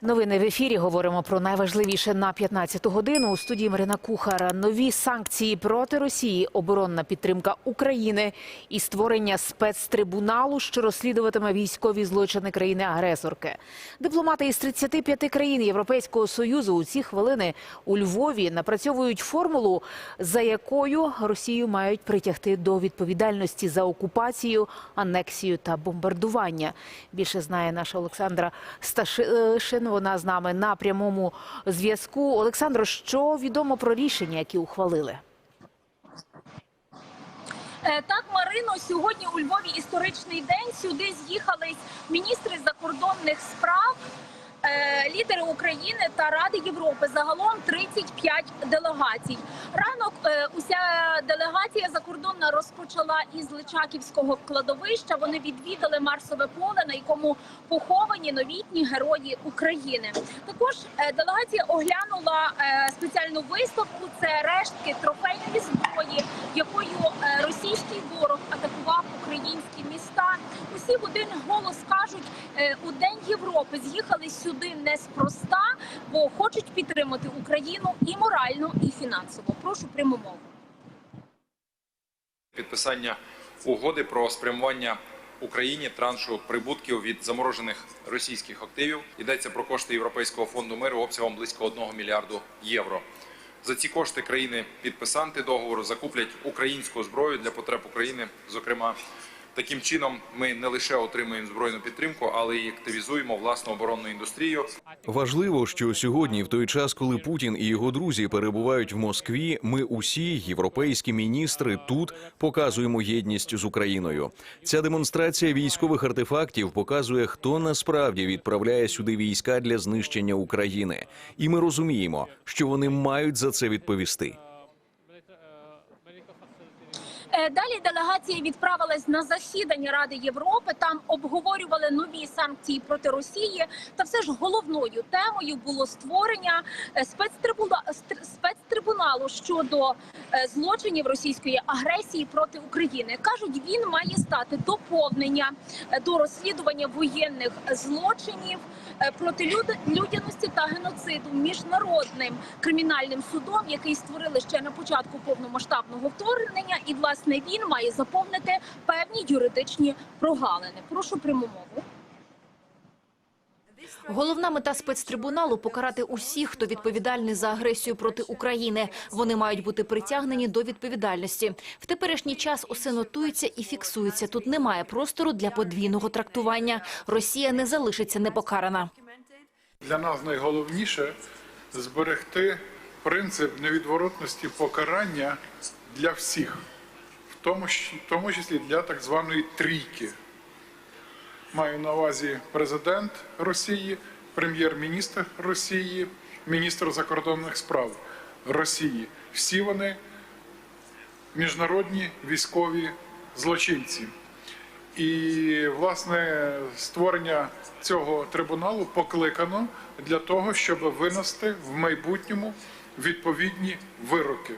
Новини в ефірі говоримо про найважливіше на 15-ту годину. У студії Марина Кухар. Нові санкції проти Росії, оборонна підтримка України і створення спецтрибуналу, що розслідуватиме військові злочини країни-агресорки. Дипломати із 35 країн Європейського союзу у ці хвилини у Львові напрацьовують формулу, за якою Росію мають притягти до відповідальності за окупацію, анексію та бомбардування. Більше знає наша Олександра Сташишин. Вона з нами на прямому зв'язку. Олександро, що відомо про рішення, які ухвалили? Е, Так, Марино, сьогодні у Львові історичний день. Сюди з'їхались міністри закордонних справ, лідери України та Ради Європи. Загалом 35 делегацій. Ранок е, уся делегація закордонна розпочала із Личаківського кладовища. Вони відвідали Марсове поле, на якому поховані новітні герої України. Також е, делегація оглянула е, спеціальну виставку. Це рештки трофейної зброї, якою е, російський ворог атакував українські міста. Усі в один голос кажуть, е, у День Європи з'їхали сюди неспроста, бо хочуть підтримати Україну і морально, і фінансово. Прошу пряму мову. підписання угоди про спрямування Україні траншу прибутків від заморожених російських активів. Йдеться про кошти Європейського фонду миру обсягом близько 1 мільярду євро. За ці кошти країни підписанти договору закуплять українську зброю для потреб України. Зокрема, таким чином ми не лише отримуємо збройну підтримку, але й активізуємо власну оборонну індустрію. Важливо, що сьогодні, в той час, коли Путін і його друзі перебувають в Москві, ми усі, європейські міністри, тут показуємо єдність з Україною. Ця демонстрація військових артефактів показує, хто насправді відправляє сюди війська для знищення України, і ми розуміємо, що вони мають за це відповісти. Е, Далі делегація відправилась на засідання Ради Європи. Там обговорювали нові санкції проти Росії. Та все ж головною темою було створення е, спецтрибуна- спецтрибуналу щодо е, злочинів російської агресії проти України. кажуть, він має стати доповнення до розслідування воєнних злочинів проти люд- людяності та геноциду міжнародним кримінальним судом, який створили ще на початку повномасштабного вторгнення, і власне він має заповнити певні юридичні прогалини. Прошу пряму мову. Головна мета спецтрибуналу покарати усіх, хто відповідальний за агресію проти України. Вони мають бути притягнені до відповідальності. В теперішній час усе нотується і фіксується. Тут немає простору для подвійного трактування. Росія не залишиться непокарана. Для нас найголовніше зберегти принцип невідворотності покарання для всіх, в тому, числі для так званої трійки. Маю на увазі президент Росії, прем'єр-міністр Росії, міністр закордонних справ Росії. Всі вони міжнародні військові злочинці. І власне створення цього трибуналу покликано для того, щоб винести в майбутньому відповідні вироки.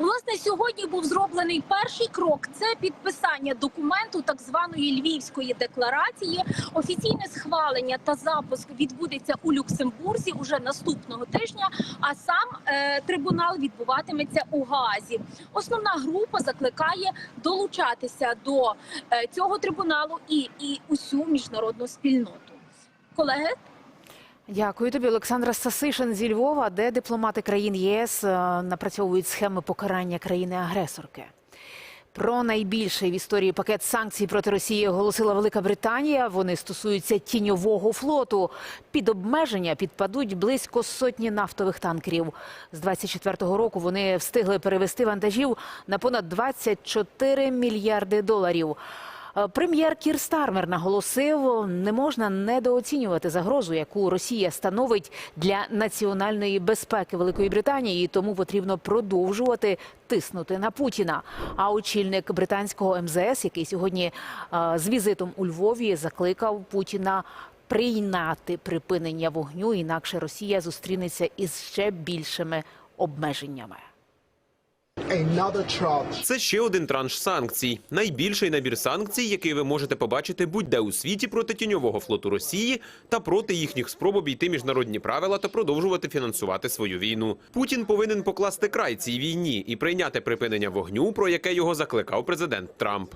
Власне, сьогодні був зроблений перший крок. Це підписання документу так званої Львівської декларації. Офіційне схвалення та запуск відбудеться у Люксембурзі уже наступного тижня. А сам е, трибунал відбуватиметься у Гаазі. Основна група закликає долучатися до е, цього трибуналу і, і усю міжнародну спільноту. Колеги, Дякую тобі, Олександра Стасишин зі Львова, де дипломати країн ЄС е, напрацьовують схеми покарання країни-агресорки. Про найбільший в історії пакет санкцій проти Росії оголосила Велика Британія. Вони стосуються тіньового флоту. Під обмеження підпадуть близько сотні нафтових танкерів. З 24-го року вони встигли перевести вантажів на понад 24 мільярди доларів. Е, Прем'єр Кір Стармер наголосив, не можна недооцінювати загрозу, яку Росія становить для національної безпеки Великої Британії, і тому потрібно продовжувати тиснути на Путіна. А очільник британського МЗС, який сьогодні е, з візитом у Львові, закликав Путіна. Прийняти припинення вогню, інакше Росія зустрінеться із ще більшими обмеженнями. Це ще один транш санкцій. Найбільший набір санкцій, який ви можете побачити будь-де у світі проти тіньового флоту Росії та проти їхніх спроб обійти міжнародні правила та продовжувати фінансувати свою війну. Путін повинен покласти край цій війні і прийняти припинення вогню, про яке його закликав президент Трамп.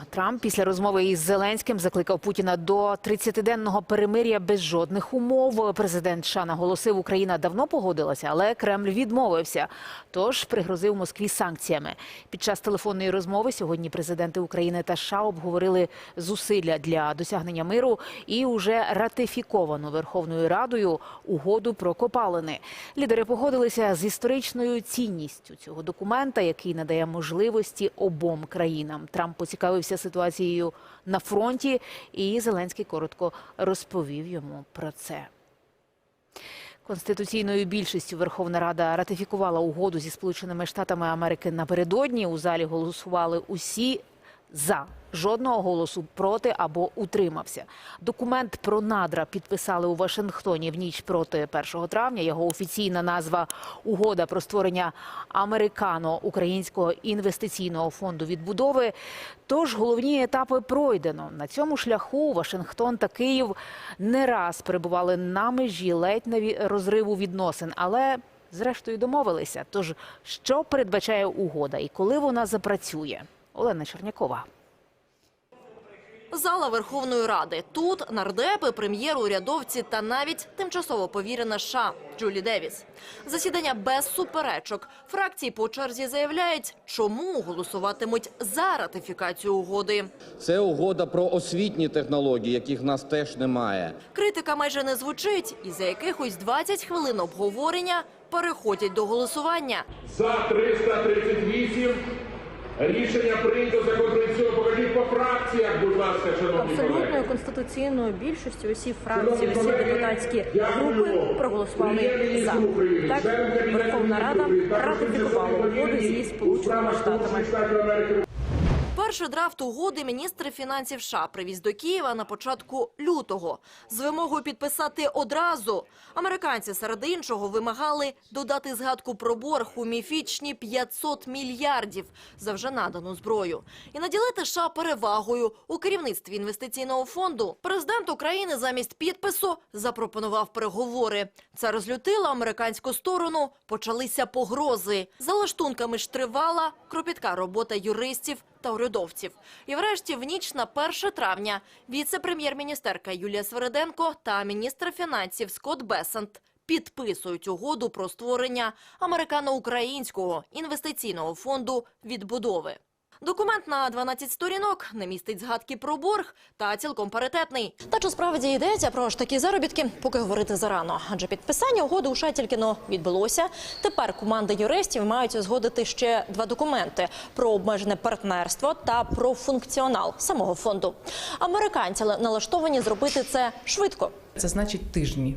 А Трамп після розмови із Зеленським закликав Путіна до 30-денного перемир'я без жодних умов. Президент США наголосив, Україна давно погодилася, але Кремль відмовився. Тож пригрозив Москві санкціями. Під час телефонної розмови сьогодні президенти України та США обговорили зусилля для досягнення миру і уже ратифіковану Верховною Радою угоду про копалини. Лідери погодилися з історичною цінністю цього документа, який надає можливості обом країнам. Трамп поцікавився ситуацією на фронті, і Зеленський коротко розповів йому про це. Конституційною більшістю Верховна Рада ратифікувала угоду зі Сполученими Штатами Америки напередодні. У залі голосували усі за. Жодного голосу проти або утримався. Документ про надра підписали у Вашингтоні в ніч проти 1 травня. Його офіційна назва Угода про створення американо-українського інвестиційного фонду відбудови. Тож головні етапи пройдено. На цьому шляху Вашингтон та Київ не раз перебували на межі ледь ві- розриву відносин, але зрештою домовилися. Тож що передбачає угода і коли вона запрацює? Олена Чернякова. Зала Верховної Ради. Тут нардепи, прем'єр, урядовці та навіть тимчасово повірена США Джулі Девіс. Засідання без суперечок. Фракції по черзі заявляють, чому голосуватимуть за ратифікацію угоди. Це угода про освітні технології, яких в нас теж немає. Критика майже не звучить, і за якихось 20 хвилин обговорення переходять до голосування. За 338 рішення прийнято за прийнято. Покажіть по фракціях, будь ласка, шановні колеги. Абсолютною конституційною більшістю усі фракції, усі депутатські групи проголосували за. Так, Верховна Рада ратифікувала угоду зі Сполученими Штатами. Перший драфт угоди міністр фінансів США привіз до Києва на початку лютого з вимогою підписати одразу. Американці серед іншого вимагали додати згадку про борг у міфічні 500 мільярдів за вже надану зброю і наділити США перевагою у керівництві інвестиційного фонду. Президент України замість підпису запропонував переговори. Це розлютило американську сторону. Почалися погрози. За лаштунками ж тривала кропітка робота юристів та урядовців. І врешті в ніч на 1 травня віце-прем'єр-міністерка Юлія Свериденко та міністр фінансів Скотт Бесант підписують угоду про створення американо-українського інвестиційного фонду відбудови. Документ на 12 сторінок не містить згадки про борг та цілком паритетний. Та чи справді йдеться про ж такі заробітки, поки говорити зарано. Адже підписання угоди у тільки но відбулося. Тепер команди юристів мають узгодити ще два документи про обмежене партнерство та про функціонал самого фонду. Американці налаштовані зробити це швидко. Це значить тижні.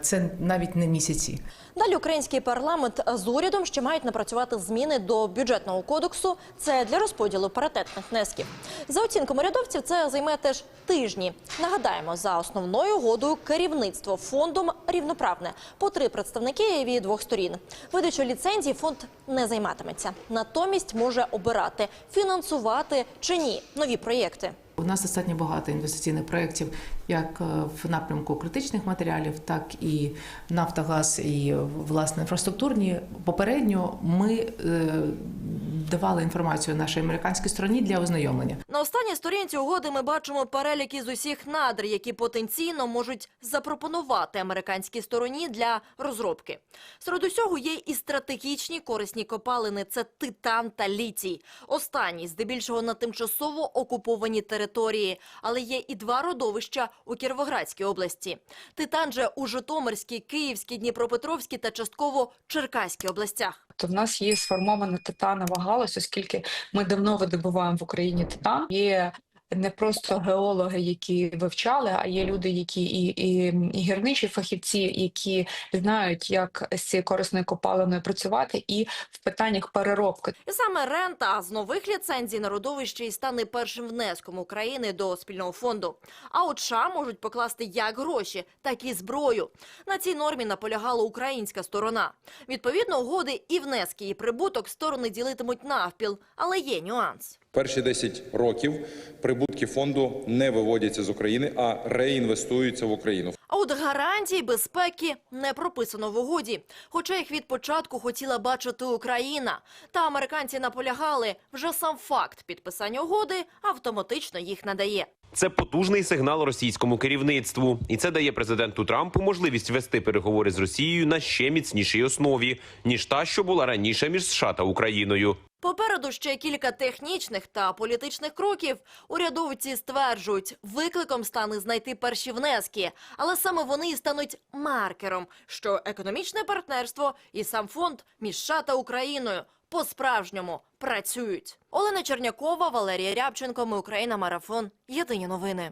Це навіть не місяці. Далі український парламент з урядом ще мають напрацювати зміни до бюджетного кодексу. Це для розподілу паритетних внесків. За оцінками рядовців, це займе теж тижні. Нагадаємо, за основною угодою керівництво фондом рівноправне по три представники від двох сторін. Видачу ліцензій фонд не займатиметься. Натомість може обирати фінансувати чи ні нові проєкти. У нас достатньо багато інвестиційних проєктів, як е, в напрямку критичних матеріалів, так і Нафтогаз, і власне інфраструктурні. Попередньо ми е, давали інформацію нашій американській стороні для ознайомлення. На останній сторінці угоди ми бачимо перелік із усіх надр, які потенційно можуть запропонувати американській стороні для розробки. Серед усього є і стратегічні корисні копалини – це титан та літій. Останні здебільшого на тимчасово окуповані території, але є і два родовища у Кіровоградській області. Титан же у Житомирській, Київській, Дніпропетровській та частково Черкаській областях. То в нас є сформована титанова галузь, оскільки ми давно видобуваємо в Україні титан. Є не просто геологи, які вивчали, а є люди, які і, і, і гірничі фахівці, які знають, як з цією корисною копалиною працювати, і в питаннях переробки. І саме рента з нових ліцензій на родовище і стане першим внеском України до спільного фонду. А от США можуть покласти як гроші, так і зброю. На цій нормі наполягала українська сторона. Відповідно, угоди і внески, і прибуток сторони ділитимуть навпіл, але є нюанс. Перші 10 років прибутки фонду не виводяться з України, а реінвестуються в Україну. А от гарантій безпеки не прописано в угоді. Хоча їх від початку хотіла бачити Україна. Та американці наполягали, вже сам факт підписання угоди автоматично їх надає. Це потужний сигнал російському керівництву, і це дає президенту Трампу можливість вести переговори з Росією на ще міцнішій основі ніж та, що була раніше між США та Україною. Попереду ще кілька технічних та політичних кроків. Урядовці стверджують, викликом стане знайти перші внески, але саме вони і стануть маркером, що економічне партнерство і сам фонд між США та Україною по-справжньому працюють. Олена Чернякова, Валерія Рябченко. Ми Україна. Марафон. Єдині новини.